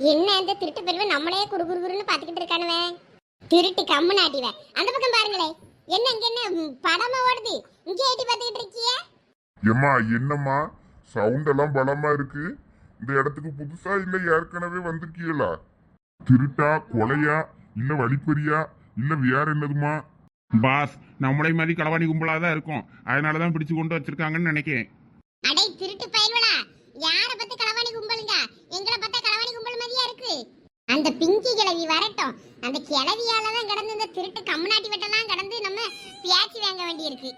என்ன அந்த திருட்டு பெருவை நம்மளே குறு குறு குறுன்னு பாத்துக்கிட்டு இருக்கானுவே? திருட்டு கம்மு நாட்டிவன் அந்த பக்கம் பாருங்களே. என்ன இங்க என்ன? படமா ஓடுது. இங்கே எட்டி பாத்துக்கிட்டு இருக்கிய? எம்மா என்னம்மா? சவுண்ட் எல்லாம் பலமா இருக்கு. இந்த இடத்துக்கு புதுசா இல்ல ஏற்கனவே வந்திருக்கீங்களா திருட்டா கொலையா? இல்ல வழிப்பறியா? இல்ல வேற என்னதுமா? பாஸ் நம்மளை மாதிரி களவாணி கும்பலா தான் இருக்கும். அதனால தான் பிடிச்சு கொண்டு வச்சிருக்காங்கன்னு நினைக்கிறேன் அடே திருட்டு பயல்வலா யார பத்தி களவாணி கும்பலுங்க எங்களை பார்த்தா களவாணி கும்பல் மாதிரியா இருக்கு அந்த பிங்கி கிழவி வரட்டும். அந்த கிழவியால தான் கடந்து இந்த திருட்டு கம்முனாட்டி வெட்டெல்லாம் கடந்து நம்ம பியாச்சி வாங்க வேண்டியிருக்கு.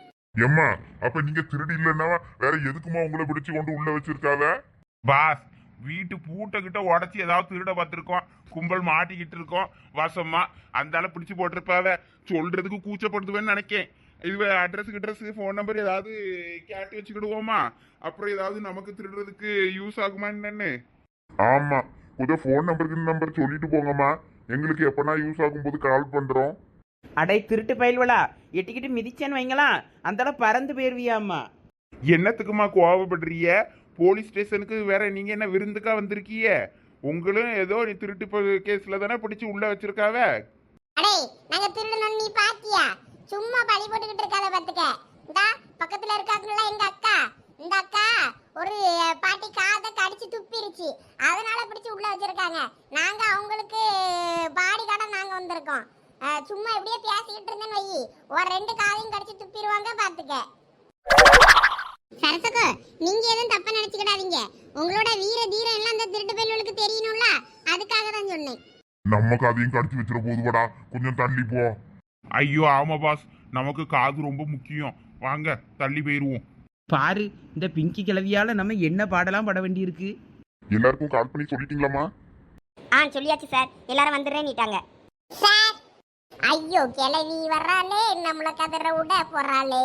எம்மா அப்ப நீங்க திருடி இல்லைன்னா வேற எதுக்குமா உங்களை பிடிச்சு கொண்டு உள்ள வச்சிருக்காவ? பாஸ் வீட்டு பூட்டை கிட்ட உடச்சி ஏதாவது திருட பார்த்துருக்கோம். கும்பல் மாட்டிக்கிட்டு இருக்கோம். வசமா அந்தால பிடிச்சு போட்டிருப்பாவ? சொல்றதுக்கு கூச்சப்படுத்துவேன்னு நினைக்கேன். இது அட்ரஸ் அட்ரஸ் ஃபோன் நம்பர் ஏதாவது கேட்டு வச்சுக்கிடுவோமா? அப்புறம் ஏதாவது நமக்கு திருடுறதுக்கு யூஸ் ஆகுமா என்னன்னு? ஆமா கொஞ்சம் ஃபோன் நம்பருக்கு நம்பர் சொல்லிட்டு போங்கம்மா. எங்களுக்கு எப்பனா யூஸ் ஆகும்போது கால் பண்றோம். அடை திருட்டு பயல்வலா. எட்டிக்கிட்டு மிதிச்சேன்னு வைங்களாம். அந்தால பறந்து போயிருவியாம்மா. என்னத்துக்குமா கோவப்படுறீங்க? போலீஸ் ஸ்டேஷனுக்கு வேற நீங்க என்ன விருந்துக்கா வந்திருக்கீங்க? உங்களும் ஏதோ நீ திருட்டு கேஸ்ல தானே பிடிச்சு உள்ள வச்சிருக்காவ? அடே நாங்க திருடணும் நீ பாத்தியா? சும்மா பழி போட்டுக்கிட்டு இருக்காத பாத்துக்க. இந்தா பக்கத்துல இருக்காங்கல்ல எங்க அக்கா? இந்த அக்கா ஒரு கடிச்சு துப்பிருச்சு. அதனால பிடிச்சு உள்ள வச்சிருக்காங்க. நாங்க அவங்களுக்கு பாடி காட நாங்க வந்திருக்கோம். சும்மா எப்படியே பேசிக்கிட்டு இருந்தேன்னு வை. ஒரு ரெண்டு காதையும் கடிச்சு துப்பிடுவாங்க பாத்துக்க. சரசகோ நீங்க எதுவும் தப்பா நினைச்சுக்கிடாதீங்க. உங்களோட வீர தீரம் எல்லாம் அந்த திருட்டு பயில்களுக்கு தெரியணும்ல? அதுக்காக தான் சொன்னேன். நம்ம கதையும் கடிச்சு வச்சிட போதுவாடா கொஞ்சம் தள்ளி போ. ஐயோ ஆமா பாஸ். நமக்கு காது ரொம்ப முக்கியம். வாங்க தள்ளி போயிருவோம். பாரு இந்த பிங்கி கிழவியால நம்ம என்ன பாடலாம் பட வேண்டியிருக்கு? எல்லாருக்கும் கால் பண்ணி சொல்லிட்டீங்களாம்மா? ஆ சொல்லியாச்சு சார். எல்லாரும் வந்துடுறேன்னுட்டாங்க சார் ஐயோ கிளவி வர்றாளே. நம்மள கதற விட போறாளே.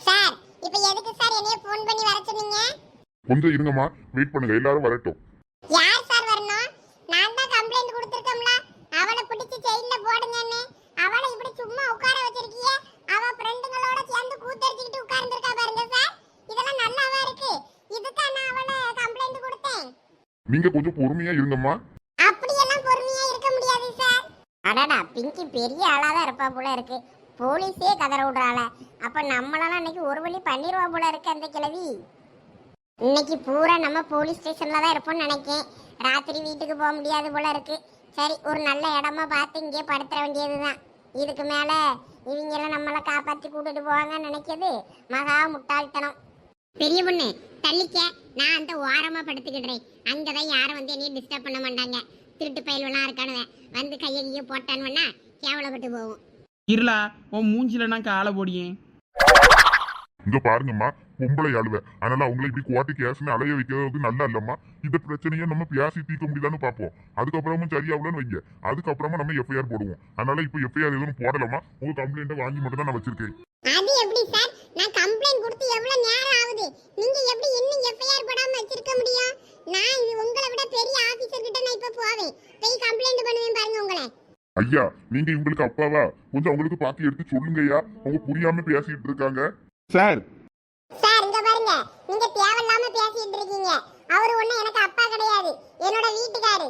சார் இப்போ எதுக்கு சார் என்னைய ஃபோன் பண்ணி வர சொன்னீங்க? கொஞ்சம் இருங்கம்மா. வெயிட் பண்ணுங்க. எல்லாரும் வரட்டும் யார் சார் வரணும் நான் தான் கம்ப்ளைண்ட் கொடுத்துருக்கோம்ல அவளை பிடிச்சி ஜெயில போடுங்கன்னு அவளை இப்படி சும்மா உட்கார வச்சிருக்கீங்க அவ ஃப்ரெண்டுங்களோட சேர்ந்து கூத்தடிச்சிட்டு உட்கார்ந்துருக்கா பாருங்க சார் இதெல்லாம் நல்லாவா இருக்கு இதுக்கு நான் அவளை கம்ப்ளைண்ட் கொடுத்தேன் நீங்க கொஞ்சம் பொறுமையா இருங்கம்மா. அப்படியெல்லாம் பொறுமையா இருக்க முடியாது சார் அடடா பிங்கி பெரிய ஆளாதான் இருப்பா போல இருக்கு. போலீஸே கதற விடுறாள. அப்ப நம்மளால அன்னைக்கு ஒரு வழி பண்ணிடுவா போல இருக்கு அந்த கிழவி. இன்னைக்கு பூரா நம்ம போலீஸ் ஸ்டேஷன்ல தான் இருப்போம்னு நினைக்கேன். ராத்திரி வீட்டுக்கு போக முடியாது போல இருக்கு. சரி ஒரு நல்ல இடமா பார்த்து இங்கே படுத்துற வேண்டியதுதான். இதுக்கு மேல இவங்கெல்லாம் நம்மளை காப்பாத்தி கூட்டிட்டு போவாங்கன்னு நினைக்கிறது மகா முட்டாள்தனம். பெரிய பொண்ணு தள்ளிக்க. நான் அந்த ஓரமா படுத்துக்கிடுறேன். அங்கதான் யாரும் வந்து என்னைய டிஸ்டர்ப் பண்ண மாட்டாங்க. திருட்டு பயல்வெல்லாம் இருக்கானுவன் வந்து கையை கையை போட்டானுவன்னா கேவலப்பட்டு போகும் இருளா உன் மூஞ்சில நான் காலை போடியேன். இங்க பாருங்கம்மா பொம்பளை ஆளுவ. அதனால அவங்கள இப்படி கோர்ட்டு கேஸ்னு அலைய வைக்கிறது நல்லா இல்லம்மா. இந்த பிரச்சனையை நம்ம பேசி தீர்க்க முடியுதான்னு பார்ப்போம். அதுக்கப்புறமும் சரியாகலன்னு வைங்க. அதுக்கப்புறமா நம்ம எஃப்ஐஆர் போடுவோம். அதனால இப்போ எஃப்ஐஆர் எதுவும் போடலாமா உங்க கம்ப்ளைண்ட்டை வாங்கி மட்டும் தான் நான் வச்சிருக்கேன். அது எப்படி சார்? நான் கம்ப்ளைண்ட் கொடுத்து எவ்வளவு நேரம் ஆகுது? நீங்க எப்படி இன்னும் எஃப்ஐஆர் போடாம வச்சிருக்க முடியும்? நான் இது உங்களை விட பெரிய ஆபீசர் கிட்ட நான் இப்ப போவேன். போய் கம்ப்ளைண்ட் பண்ணுவேன் பாருங்க உங்களை. ஐயா நீங்க இவங்களுக்கு அப்பாவா? கொஞ்சம் அவங்களுக்கு பார்த்து எடுத்து சொல்லுங்கய்யா. அவங்க புரியாம பேசிட்டு இருக்காங்க. சார். சார் இங்க பாருங்க. நீங்க தேவையில்லாம பேசிட்டு இருக்கீங்க. அவரு ஒண்ணு எனக்கு அப்பா கிடையாது. என்னோட வீட்டுக்காரு.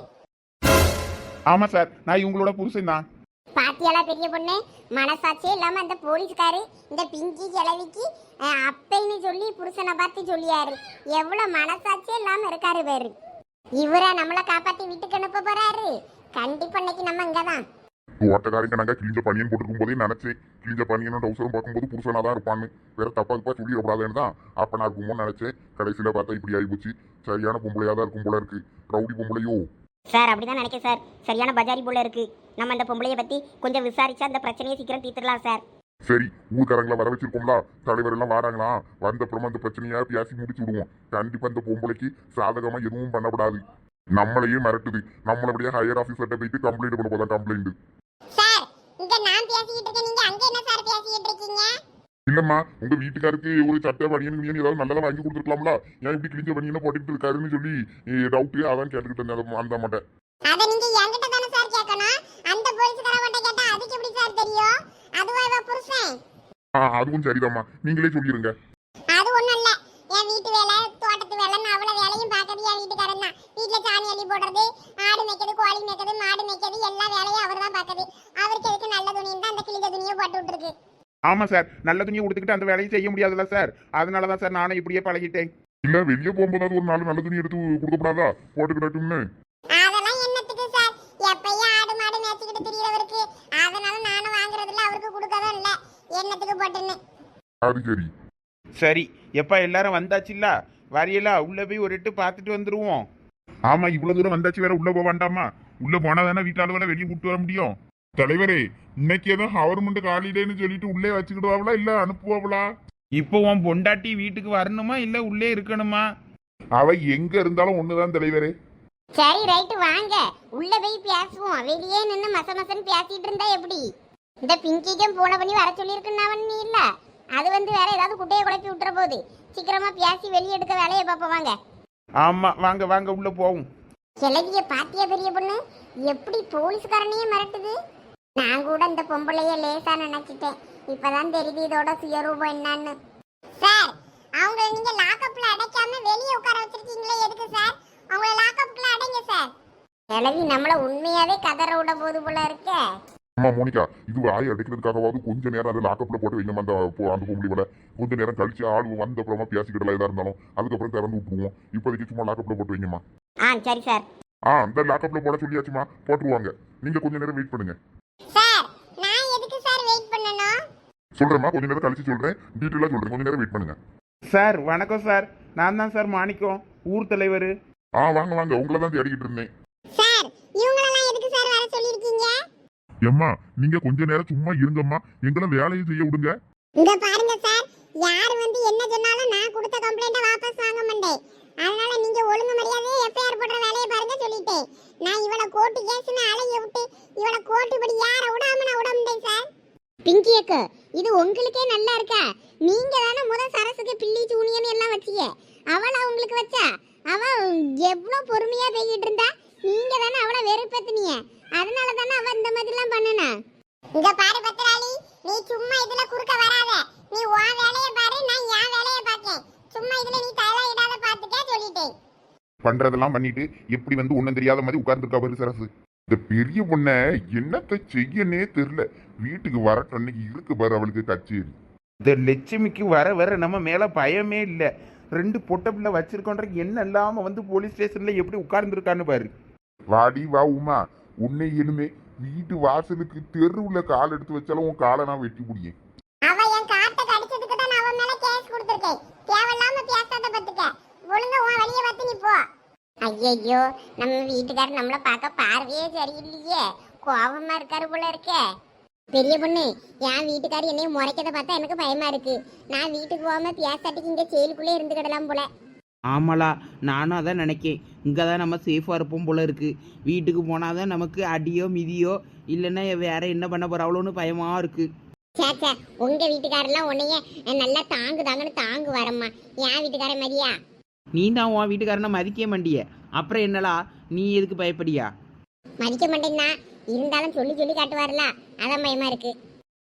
ஆமா சார். நான் இவங்களோட புருஷன் தான். பாத்தியாலா பெரிய பொண்ணு? மனசாட்சியே இல்லாம அந்த போலீஸ்காரு இந்த பிங்கி கிழவிக்கு அப்பைன்னு சொல்லி புருஷனை பார்த்து சொல்லியாரு. எவ்வளவு மனசாட்சியே இல்லாம இருக்காரு பேரு இவரா நம்மளை காப்பாத்தி வீட்டுக்கு அனுப்ப போறாரு. கண்டிப்பா இன்னைக்கு நம்ம இங்கதான். ஓட்டக்காரங்க நாங்கள் கிழிஞ்ச பனியன் போட்டுருக்கும் போதே நினைச்சேன். கிழிஞ்ச பனியனும் டவுசரும் பார்க்கும்போது புருஷனாக தான் இருப்பான்னு. வேற தப்பா தப்பா சொல்லிடக்கூடாதுன்னு தான் அப்பனா நான் இருக்குமோன்னு நினைச்சேன். கடைசியில் பார்த்தா இப்படி ஆயிப்போச்சு. சரியான பொம்பளையாக தான் இருக்கும் போல இருக்கு. ரவுடி பொம்பளையோ. சார் அப்படிதான் நினைக்கிறேன் சார். சரியான பஜாரி போல இருக்கு. நம்ம அந்த பொம்பளைய பத்தி கொஞ்சம் விசாரிச்சா அந்த பிரச்சனையை சீக்கிரம் தீர்த்துடலாம் சார். சரி ஊர்க்காரங்களை வர வச்சிருக்கோம்ல. தலைவர் எல்லாம் வராங்களா? வந்த அப்புறமா அந்த பிரச்சனையா பேசி முடிச்சு விடுவோம். கண்டிப்பா இந்த பொம்பளைக்கு சாதகமா எதுவும் பண்ணக்கூடாது. நம்மளையே மிரட்டுது. நம்மளபடியே ஹையர் ஆஃபீஸர்கிட்ட போயிட்டு கம்ப்ளைண்ட் பண்ண போதான் கம்ப்ளைண்ட் சார் இங்க நான் பேசிக்கிட்டு இருக்கேன். நீங்க அங்க என்ன சார் பேசிக்கிட்டு இருக்கீங்க? இல்லம்மா உங்க வீட்டுக்காருக்கு ஒரு சட்டை பனியன் கிணியன் ஏதாவது நல்லதா வாங்கி கொடுத்துருக்கலாம்ல? ஏன் இப்படி கிழிஞ்ச பனியனை போட்டுக்கிட்டு இருக்காருன்னு சொல்லி டவுட்டு அதான் கேட்டுக்கிட்டு இருந்தேன். அந்த மாட்டேன் அத நீங்க என்கிட்ட தானே சார் கேட்கணும்? அந்த கேட்டா அதுக்கு எப்படி சார் தெரியும்? அதுவா புருஷன்? அதுவும் சரிதாம்மா. நீங்களே சொல்லிருங்க அது ஒண்ணும் இல்ல என் வீட்டு வேலை தோட்டத்து வேலைன்னு அவ்வளவு வேலையும் பார்க்கறது என் வீட்டுக்காரன் தான் வீட்டுல சாணி அள்ளி போடுறது ஆடு மேய்க்கிறது கோழி மேய்க்கிறது மாடு மேய்க்கிறது எல்லா வேலையும் அவர் தான் பார்க்குது அவருக்கு எதுக்கு நல்ல துணி இருந்தா அந்த கிழிஞ்ச துணியை போட்டு விட்டுருக்கு ஆமா சார். நல்ல துணியை கொடுத்துக்கிட்டு அந்த வேலையை செய்ய முடியாதுல்ல சார். அதனால தான் சார் நானும் இப்படியே பழகிட்டேன். இல்ல வெளியே போகும்போது ஒரு நாலு நல்ல துணி எடுத்து கொடுக்கப்படாதா? போட்டுக்கிடட்டும்னு. அதெல்லாம் என்னத்துக்கு சார்? எப்பயும் ஆடு மாடு மேய்ச்சிக்கிட்டு திரியறவருக்கு. அதனால நானும் வாங்குறதுல அவருக்கு கொடுக்கதான் இல்ல. என்னத்துக்கு போட்டுன்னு. அது சரி. சரி எப்பா எல்லாரும் வந்தாச்சுல்ல? வரையலா உள்ள போய் ஒரு எட்டு பார்த்துட்டு வந்துருவோம். ஆமா இவ்வளவு தூரம் வந்தாச்சு வேற உள்ள போக வேண்டாமா? உள்ள போனா தானே வீட்டு ஆளுவலை வெளியே கூட்டு வர முடியும்? தலைவரே இன்னைக்கு ஏதோ கவர்மெண்ட் காலிடேன்னு சொல்லிட்டு உள்ளே வச்சுக்கிடுவாங்களா இல்ல அனுப்புவாங்களா இப்போ உன் பொண்டாட்டி வீட்டுக்கு வரணுமா இல்ல உள்ளே இருக்கணுமா? அவ எங்க இருந்தாலும் ஒண்ணுதான் தலைவரே. சரி ரைட்டு வாங்க. உள்ள போய் பேசுவோம். வெளியே நின்னு மச மசன்னு பேசிட்டு இருந்தா எப்படி? இந்த பிங்கிக்கும் போன பண்ணி வர சொல்லியிருக்குன்னு நீ இல்ல? அது வந்து வேற ஏதாவது குட்டையை குழப்பி விட்டுற போகுது. சீக்கிரமா பேசி வெளியே எடுக்க வேலையை பார்ப்போம் வாங்க. ஆமா வாங்க வாங்க உள்ள போவோம். கிழவிய பாத்தியா பெரிய பொண்ணு? எப்படி போலீஸ்காரனையே மிரட்டுது? நான் கூட இந்த பொம்பளைய லேசா நினைச்சிட்டேன். இப்பதான் தெரியுது இதோட சுயரூபம் என்னன்னு. சார் அவங்கள நீங்க லாக்அப்ல அடைக்காம வெளியே உட்கார வச்சிருக்கீங்களே எதுக்கு சார்? அவங்கள லாக்அப்ல அடைங்க சார். கிழவி நம்மள உண்மையாவே கதற விட போது போல இருக்கே. ஆமா மோனிகா இது வாய் அடைக்கிறதுக்காகவாவது கொஞ்ச நேரம் அதை லாக்கப்ல போட்டு வைங்க அந்த அந்த பொம்பளை விட கொஞ்ச நேரம் கழிச்சு ஆள் வந்த அப்புறமா பேசிக்கிடலாம் எதா இருந்தாலும் அதுக்கப்புறம் திறந்து விட்டுருவோம். இப்போதைக்கு சும்மா லாக்கப்ல போட்டு வைங்கம்மா. ஆ சரி சார். ஆ அந்த லாக்கப்ல போட சொல்லியாச்சுமா போட்டுருவாங்க. நீங்க கொஞ்ச நேரம் வெயிட் பண்ணுங்க சார் நான் எதுக்கு சார் வெயிட் பண்ணணும் சொல்றேம்மா கொஞ்ச நேரம் கழிச்சு சொல்றேன். டீட்டெயிலா சொல்றேன். கொஞ்ச நேரம் வெயிட் பண்ணுங்க. சார் வணக்கம் சார். நான் தான் சார் மாணிக்கம் ஊர் தலைவர். ஆ வாங்க வாங்க. உங்களை தான் தேடிக்கிட்டு இருந்தேன். சார் இவங்களெல்லாம் எதுக்கு சார் வர சொல்லியிருக்கீங்க? ஏம்மா நீங்க கொஞ்ச நேரம் சும்மா இருங்கம்மா. எங்களை வேலையை செய்ய விடுங்க. இங்க பாருங்க சார் யார் வந்து என்ன சொன்னாலும் நான் கொடுத்த கம்ப்ளைண்ட்டை வாபஸ் வாங்க மாட்டேன். அதனால நீங்க ஒழுங்கு மரியாதையா எஃப்ஐஆர் போடுற வேலையை பாருங்க சொல்லிட்டேன். நான் இவள கோர்ட்டு கேஸ்னு அலைய விட்டு இவள கோர்ட்டு படி யார விடாம நான் விட மாட்டேன் சார்? பிங்கி அக்கா இது உங்களுக்கே நல்லா இருக்கா? நீங்க தானே முத சரசுக்கு பில்லி சூனியன் எல்லாம் வச்சீங்க. அவள உங்களுக்கு வச்சா? அவ எவ்வளவு பொறுமையா பேசிட்டு இருந்தா? நீங்க தானே அவளை வெறுப்பேத்துனீங்க. அதனால தானே அவ இந்த மாதிரிலாம் பண்ணுனா? இங்க பாரு பத்திராளி நீ சும்மா இதுல குறுக்க வராத. நீ உன் வேலைய பாரு நான் என் வேலைய பார்க்கேன். சும்மா இதுல நீ தலை இடாத பாத்துக்க சொல்லிட்டேன். பண்றதெல்லாம் பண்ணிட்டு எப்படி வந்து ஒண்ணும் தெரியாத மாதிரி உட்கார்ந்துருக்கா பாரு சரசு. இந்த பெரிய பொண்ணை என்னத்தை செய்யனே தெரியல. வீட்டுக்கு வரட்டும் அன்னைக்கு இருக்கு பாரு அவளுக்கு கச்சேரி. இந்த லட்சுமிக்கு வர வர நம்ம மேல பயமே இல்லை. ரெண்டு பொட்டை பிள்ளை வச்சிருக்கோன்ற என்ன இல்லாம வந்து போலீஸ் ஸ்டேஷன்ல எப்படி உட்கார்ந்துருக்கான்னு பாரு. வாடி வா உமா. உன்னை இனிமே வீட்டு வாசலுக்கு தெருவுல கால் எடுத்து வச்சாலும் உன் காலை நான் வெட்டி முடியும் அவ என் காட்டை கடிச்சதுக்கு தான் நான் அவன் மேல கேஸ் கொடுத்துருக்கேன் தேவையில்லாம பேசாத பத்துக்க ஒழுங்கா உன் வழிய பார்த்து நீ போ ஐயையோ நம்ம வீட்டுக்காரர் நம்மள பார்க்க பார்வையே சரியில்லையே. கோபமா இருக்காரு போல இருக்கே. பெரிய பொண்ணு என் வீட்டுக்காரர் என்னைய முறைக்கத பார்த்தா எனக்கு பயமா இருக்கு. நான் வீட்டுக்கு போகாம பேசாட்டிக்கு இங்க செயலுக்குள்ளே இருந்துக்கிடலாம் போல. ஆமாலா நானும் அதான் நினைக்கேன். இங்கே தான் நம்ம சேஃபாக இருப்போம் போல இருக்கு. வீட்டுக்கு போனால் தான் நமக்கு அடியோ மிதியோ இல்லைன்னா வேற என்ன பண்ண போகிறாவளோன்னு பயமாக இருக்கு. சே சே உங்க வீட்டுக்காரெல்லாம் உன்னைய நல்லா தாங்கு தாங்கன்னு தாங்கு வரம்மா என் வீட்டுக்காரன் மாதிரியா? நீ தான் உன் வீட்டுக்காரனை மதிக்க மாட்டிய. அப்புறம் என்னலா நீ எதுக்கு பயப்படியா? மதிக்க மாட்டேன்னா இருந்தாலும் சொல்லி சொல்லி காட்டுவார்ல. அதான் பயமா இருக்கு.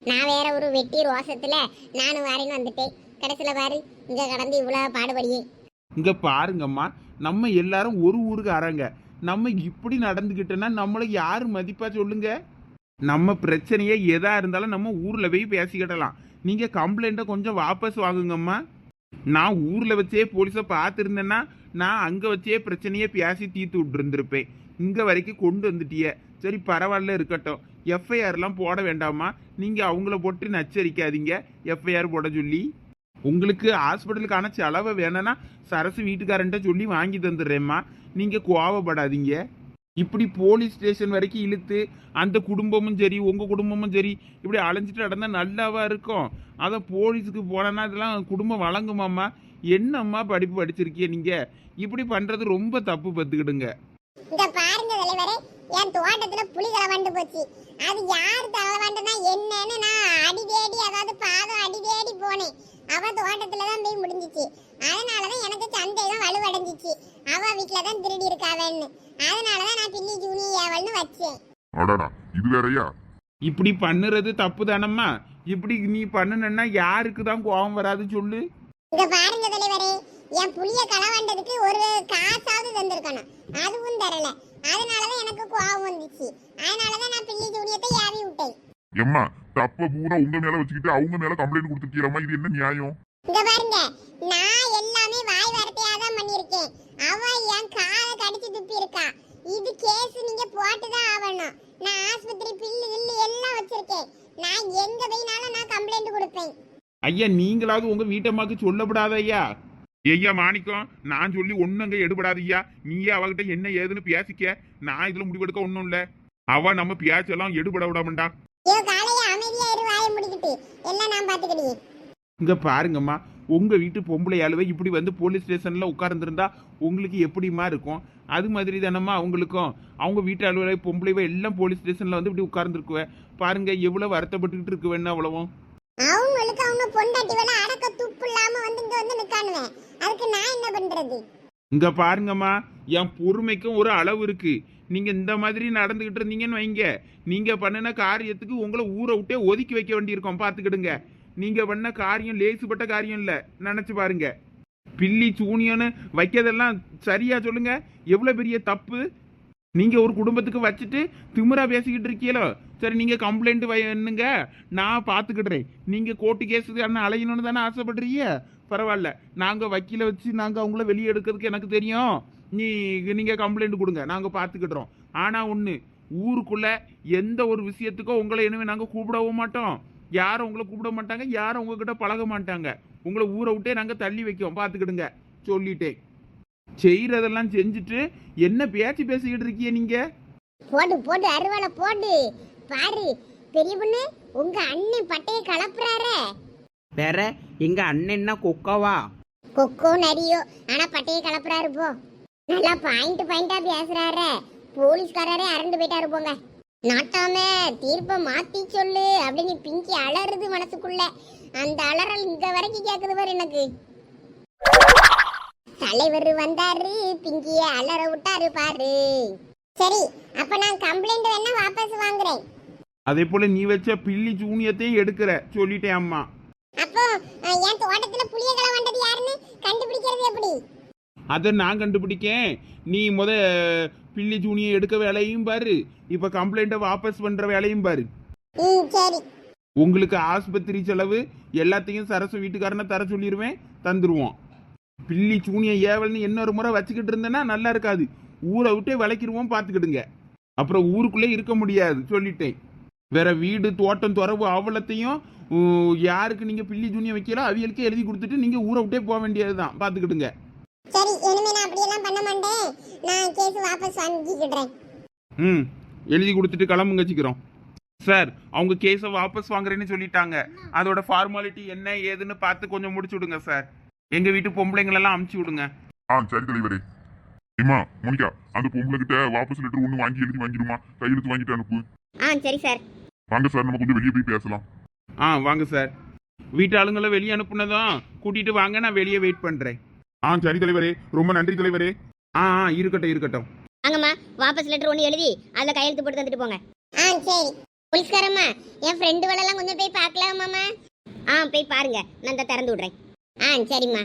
நான் வேற ஒரு வெட்டி ரோசத்துல நானும் வாரின்னு வந்துட்டேன். கடைசியில பாரு இங்க கடந்து இவ்வளவு பாடுபடியே. இங்க பாருங்கம்மா நம்ம எல்லாரும் ஒரு ஊருக்கு அறங்க நம்ம இப்படி நடந்துக்கிட்டோன்னா நம்மளை யாரு மதிப்பா சொல்லுங்க? நம்ம பிரச்சனையே எதா இருந்தாலும் நம்ம ஊர்ல போய் பேசிக்கிடலாம். நீங்க கம்ப்ளைண்ட்டை கொஞ்சம் வாபஸ் வாங்குங்கம்மா. நான் ஊரில் வச்சே போலீஸை பார்த்துருந்தேன்னா நான் அங்கே வச்சே பிரச்சனையே பேசி தீர்த்து விட்டுருந்துருப்பேன். இங்கே வரைக்கும் கொண்டு வந்துட்டிய. சரி பரவாயில்ல இருக்கட்டும். எஃப்ஐஆர்லாம் போட வேண்டாமா? நீங்கள் அவங்கள போட்டு நச்சரிக்காதீங்க எஃப்ஐஆர் போட சொல்லி. உங்களுக்கு ஹாஸ்பிட்டலுக்கான செலவை வேணும்னா சரசு வீட்டுக்காரன்ட்ட சொல்லி வாங்கி தந்துடுறேம்மா. நீங்கள் கோவப்படாதீங்க. இப்படி போலீஸ் ஸ்டேஷன் வரைக்கும் இழுத்து அந்த குடும்பமும் சரி உங்கள் குடும்பமும் சரி இப்படி அலைஞ்சிட்டு நடந்தா நல்லாவா இருக்கும்? அதை போலீஸுக்கு போனேன்னா இதெல்லாம் குடும்பம் வழங்குமாம்மா? என்னம்மா படிப்பு படிச்சிருக்கீங்க நீங்கள் இப்படி பண்ணுறது ரொம்ப தப்பு பத்துக்கிடுங்க. இந்த பாருங்க தலைவரே என் தோட்டத்துல புலி களவாண்டு போச்சு. அது யார் களவாண்டுனா என்னன்னு நான் அடி தேடி அதாவது பாதம் அடி தேடி போனேன். அவ தோட்டத்துல தான் போய் முடிஞ்சிச்சு. அதனாலதான் எனக்கு சந்தேகம் வலுவடைஞ்சிச்சு. அவ வீட்டுல தான் திருடி இருக்காவேன்னு அதனாலதான் நான் பில்லி ஜூனி ஏவல்னு வச்சேன். அடாடா இது வேறயா? இப்படி பண்ணுறது தப்பு தானம்மா. இப்படி நீ பண்ணுனன்னா யாருக்கு தான் கோபம் வராது சொல்லு. இங்க பாருங்க தலைவரே என் புளிய களவாண்டதுக்கு ஒரு காசாவது தந்திருக்கணும். அதுவும் தரல. அதனாலதான் எனக்கு கோவம் வந்துச்சு. அதனாலதான் நான் பிள்ளை ஜூனியத்தை ஏவி விட்டேன். எம்மா தப்ப பூரா உங்க மேல வச்சுக்கிட்டு அவங்க மேல கம்ப்ளைண்ட் கொடுத்துருக்கீரம்மா இது என்ன நியாயம்? இங்க பாருங்க நான் பண்ணிருக்கேன் அவ என் காதை கடிச்சு துப்பி இருக்கா இது கேஸ் நீங்க போட்டுதான் ஆகணும். நான் ஆஸ்பத்திரி பில்லு கில்லு எல்லாம் வச்சிருக்கேன். நான் எங்க போயினாலும் நான் கம்ப்ளைண்ட் கொடுப்பேன். ஐயா நீங்களாவது உங்க வீட்டம்மாக்கு சொல்லப்படாத ஐயா. ஐயா மாணிக்கம் நான் சொல்லி ஒண்ணும் அங்க எடுபடாது ஐயா. நீயே அவகிட்ட என்ன ஏதுன்னு பேசிக்க. நான் இதுல முடிவெடுக்க ஒண்ணும் இல்ல. அவ நம்ம பேச்செல்லாம் எடுபட விடாமண்டா. ஐயோ காலையில அமைதியா இரு வாயை முடிக்கிட்டு. எல்லாம் நான் பாத்துக்கிட்டேன் இங்க பாருங்கம்மா. உங்க வீட்டு பொம்பளை ஆளுவை இப்படி வந்து போலீஸ் ஸ்டேஷன்ல உட்கார்ந்துருந்தா உங்களுக்கு எப்படிமா இருக்கும்? அது மாதிரி தானம்மா அவங்களுக்கும். அவங்க வீட்டு அலுவலை பொம்பளைவை எல்லாம் போலீஸ் ஸ்டேஷன்ல வந்து இப்படி உட்கார்ந்துருக்குவ. பாருங்க எவ்வளவு வருத்தப்பட்டுக்கிட்டு இருக்குவேன்னு அவ்வளவும். அவங்களுக்கு அவங்க பொண்டாட்டி வேலை அடக்க துப்பு இல்லாம வந்து இங்க வந்து நிக்கானுவேன் அதுக்கு நான் என்ன பண்றது? இங்க பாருங்கம்மா என் பொறுமைக்கும் ஒரு அளவு இருக்கு. நீங்க இந்த மாதிரி நடந்துகிட்டு இருந்தீங்கன்னு வைங்க. நீங்க பண்ணின காரியத்துக்கு உங்களை ஊரை விட்டே ஒதுக்கி வைக்க வேண்டியிருக்கோம். பாத்துக்கிடுங்க நீங்கள் பண்ண காரியம் லேசுப்பட்ட காரியம் இல்லை. நினச்சி பாருங்க. பில்லி சூனியன்னு வைக்கிறதெல்லாம் சரியா சொல்லுங்க. எவ்வளோ பெரிய தப்பு? நீங்கள் ஒரு குடும்பத்துக்கு வச்சுட்டு திமிரா பேசிக்கிட்டு இருக்கீங்களோ? சரி நீங்கள் கம்ப்ளைண்ட் என்னங்க? நான் பார்த்துக்கிடுறேன் நீங்கள் கோர்ட்டு கேஸுக்கு அண்ணன் அலையணும்னு தானே ஆசைப்படுறீங்க? பரவாயில்ல. நாங்கள் வக்கீல வச்சு நாங்கள் அவங்கள வெளியே எடுக்கிறதுக்கு எனக்கு தெரியும். நீ நீங்கள் கம்ப்ளைண்ட் கொடுங்க. நாங்கள் பார்த்துக்கிடுறோம் ஆனால் ஒன்று ஊருக்குள்ளே எந்த ஒரு விஷயத்துக்கோ உங்களை இனிமேல் நாங்கள் கூப்பிடவும் மாட்டோம். யாரும் உங்களை கூப்பிட மாட்டாங்க யாரும் உங்ககிட்ட பழக மாட்டாங்க. உங்களை ஊரை விட்டே நாங்க தள்ளி வைக்கோம் பாத்துக்கிடுங்க சொல்லிட்டேன். செய்யறதெல்லாம் செஞ்சுட்டு என்ன பேச்சு பேசிக்கிட்டு இருக்கீங்க நீங்க? போடு போடு அருவாளை போடு. பாரு பெரிய பொண்ணு உங்க அண்ணன் பட்டையை கலப்புறாரே. வேற எங்க அண்ணன்னா கொக்காவா? கொக்கோ நரியோ. ஆனா பட்டையை கலப்புறாரு போ. நல்லா பாயிண்ட் பாயிண்டா பேசுறாரு. போலீஸ்காரரே அரண்டு போயிட்டாரு போங்க. நாட்டாம தீர்ப்பை மாத்தி சொல்லு அப்படின்னு பிங்கி அலறுது மனசுக்குள்ள. அந்த அலறல் இங்க வரைக்கும் கேக்குது பாரு எனக்கு. தலைவர் வந்தாரு பிங்கிய அலற விட்டாரு பாரு. சரி அப்ப நான் கம்ப்ளைண்ட் வேணா வாபஸ் வாங்குறேன். அதே போல நீ வச்ச பில்லி சூனியத்தையும் எடுக்கிற சொல்லிட்டேன் அம்மா. அப்போ என் தோட்டத்துல புளியங்களை வந்தது யாருன்னு கண்டுபிடிக்கிறது எப்படி? அதை நான் கண்டுபிடிக்கேன். நீ முத பில்லி சூனியை எடுக்க வேலையும் பாரு. இப்ப கம்ப்ளைண்ட்டை வாபஸ் பண்ற வேலையும் பாரு. உங்களுக்கு ஆஸ்பத்திரி செலவு எல்லாத்தையும் சரசு வீட்டுக்காரனை தர சொல்லிடுவேன் தந்துருவோம். பில்லி சூனிய ஏவல்னு இன்னொரு முறை வச்சுக்கிட்டு இருந்தேன்னா நல்லா இருக்காது. ஊரை விட்டே விளக்கிடுவோம் பார்த்துக்கிடுங்க. அப்புறம் ஊருக்குள்ளே இருக்க முடியாது சொல்லிட்டேன். வேற வீடு தோட்டம் துறவு அவலத்தையும் யாருக்கு நீங்க பில்லி சூனியம் வைக்கலோ அவியலுக்கே எழுதி கொடுத்துட்டு நீங்க ஊரை விட்டே போக வேண்டியது தான் பார்த்துக்கிடுங்க. சரி இனிமே நான் அப்படியெல்லாம் பண்ண மாட்டேன். நான் கேஸ் வாபஸ் வாங்கிக்கிடுறேன் ம் எழுதி கொடுத்துட்டு கிளம்புங்க வச்சுக்கிறோம் சார் அவங்க கேஸை வாபஸ் வாங்குறேன்னு சொல்லிட்டாங்க. அதோட ஃபார்மாலிட்டி என்ன ஏதுன்னு பார்த்து கொஞ்சம் முடிச்சு விடுங்க சார். எங்க வீட்டு பொம்பளைங்களெல்லாம் அமுச்சு விடுங்க. ஆ சரி தலைவரே. இம்மா மோனிகா அந்த பொம்பளை கிட்ட வாபஸ் லெட்டர் ஒண்ணு வாங்கி எழுதி வாங்கிடுமா? கையெழுத்து வாங்கிட்டு அனுப்பு. ஆ சரி சார். வாங்க சார் நம்ம கொஞ்சம் வெளியே போய் பேசலாம். ஆ வாங்க சார். வீட்டு ஆளுங்களை வெளியே அனுப்புனதும் கூட்டிட்டு வாங்க நான் வெளியே வெயிட் பண்றேன். ஆ சரி தலைவரே. ரொம்ப நன்றி தலைவரே. ஆ ஆ இருக்கட்டும் இருக்கட்டும். வாங்கம்மா வாபஸ் லெட்டர் ஒன்று எழுதி அதில் கையெழுத்து போட்டு தந்துட்டு போங்க. ஆ சரி. போலீஸ்காரம்மா என் ஃப்ரெண்டு எல்லாம் கொஞ்சம் போய் பார்க்கலாமாம்மா? ஆ போய் பாருங்க. நான் இந்த திறந்து விடுறேன். ஆ சரிம்மா.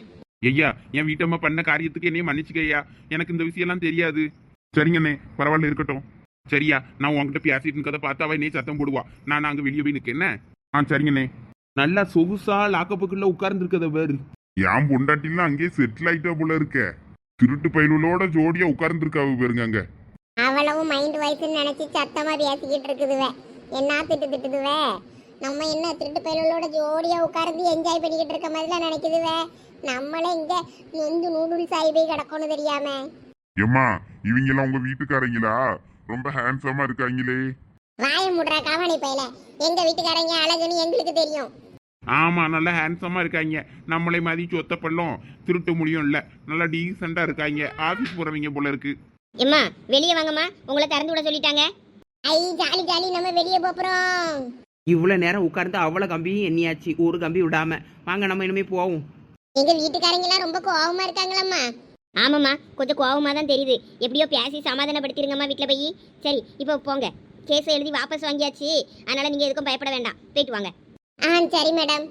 ஐயா என் வீட்டம்மா பண்ண காரியத்துக்கு என்னைய மன்னிச்சுக்க ஐயா. எனக்கு இந்த விஷயம்லாம் தெரியாது. சரிங்கண்ணே பரவாயில்ல இருக்கட்டும். சரியா நான் உன்கிட்ட பேசிட்டு இருக்கதை பார்த்து அவ என்னைய சத்தம் போடுவா? நான் அங்க வெளியே போய் நிற்க என்ன? ஆ சரிங்கண்ணே நல்லா சொகுசா லாக்கப்புக்குள்ள உட்கார்ந்துருக்கத பேரு. என் பொண்டாட்டிலாம் அங்கேயே செட்டில் ஆயிட்டா போல இருக்க. திருட்டு பயலுகளோட ஜோடியா உட்கார்ந்துருக்காவு பாருங்க அங்க. அவளவும் மைண்ட் வாய்ஸ்னு நினைச்சு சத்தமா பேசிக்கிட்டு இருக்குதுவே. என்ன திட்டு திட்டுதுவே? நம்ம என்ன திருட்டு பயலோட ஜோடியா உட்கார்ந்து என்ஜாய் பண்ணிக்கிட்டு இருக்க மாதிரிலாம் நினைக்குதுவே? நம்மளே இங்க நொந்து நூடுல்ஸ் ஆகி போய் கிடக்கணும் தெரியாம. எம்மா இவங்க எல்லாம் உங்க வீட்டுக்காரங்களா? ரொம்ப ஹேண்ட்ஸமா இருக்காங்களே. வாய முடுற கவனி பையல. எங்க வீட்டுக்காரங்க அழகுன்னு எங்களுக்கு தெரியும். ஆமா நல்லா ஹேண்ட்ஸமா இருக்காங்க. நம்மளை மாதிரி சொத்த பள்ளம் திருட்டு முடியும் இல்ல நல்லா டீசெண்டா இருக்காங்க. ஆபீஸ் போறவங்க போல இருக்கு. எம்மா வெளியே வாங்கம்மா. உங்களை திறந்து விட சொல்லிட்டாங்க. ஐ ஜாலி ஜாலி நம்ம வெளியே போறோம் இவ்வளோ நேரம் உட்கார்ந்து அவ்வளோ கம்பியும் எண்ணியாச்சு. ஒரு கம்பி விடாம. வாங்க நம்ம இனிமே போவோம். எங்க வீட்டுக்காரங்க எல்லாம் ரொம்ப கோவமா இருக்காங்களம்மா. ஆமாம்மா கொஞ்சம் கோவமாக தான் தெரியுது. எப்படியோ பேசி சமாதானப்படுத்திருங்கம்மா வீட்டில் போய். சரி இப்போ போங்க. கேஸை எழுதி வாபஸ் வாங்கியாச்சு. அதனால நீங்கள் எதுக்கும் பயப்பட வேண்டாம். போயிட்டு வாங்க. ஆ சரி மேடம்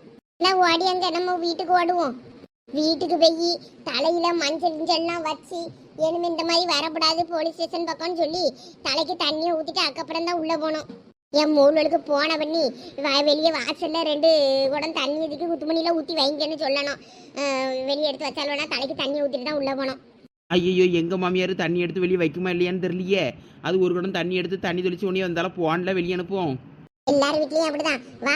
நான் ஓடி அங்க நம்ம வீட்டுக்கு ஓடுவோம். வீட்டுக்கு போய் தலையில மஞ்சள் கிஞ்சல்லாம் வச்சு இனிமே இந்த மாதிரி வரக்கூடாது போலீஸ் ஸ்டேஷன் பக்கம்னு சொல்லி தலைக்கு தண்ணியை ஊத்திட்டு அதுக்கப்புறம் தான் உள்ள போனோம். என் மூணுகளுக்கு போன பண்ணி வெளியே வாசல்ல ரெண்டு குடம் தண்ணி இதுக்கு குத்துமணியில ஊத்தி வைங்கன்னு சொல்லணும். வெளியே எடுத்து வச்சாலும் வேணா தலைக்கு தண்ணி ஊத்திட்டு தான் உள்ள போனோம். ஐயோ எங்கள் மாமியார் தண்ணி எடுத்து வெளியே வைக்குமா இல்லையான்னு தெரியலையே. அது ஒரு குடம் தண்ணி எடுத்து தண்ணி தெளிச்சு உடனே வந்தாலும் போன்ல வெளியே அனுப்புவோம். எல்லார் வீட்லயும் அப்படிதான். வா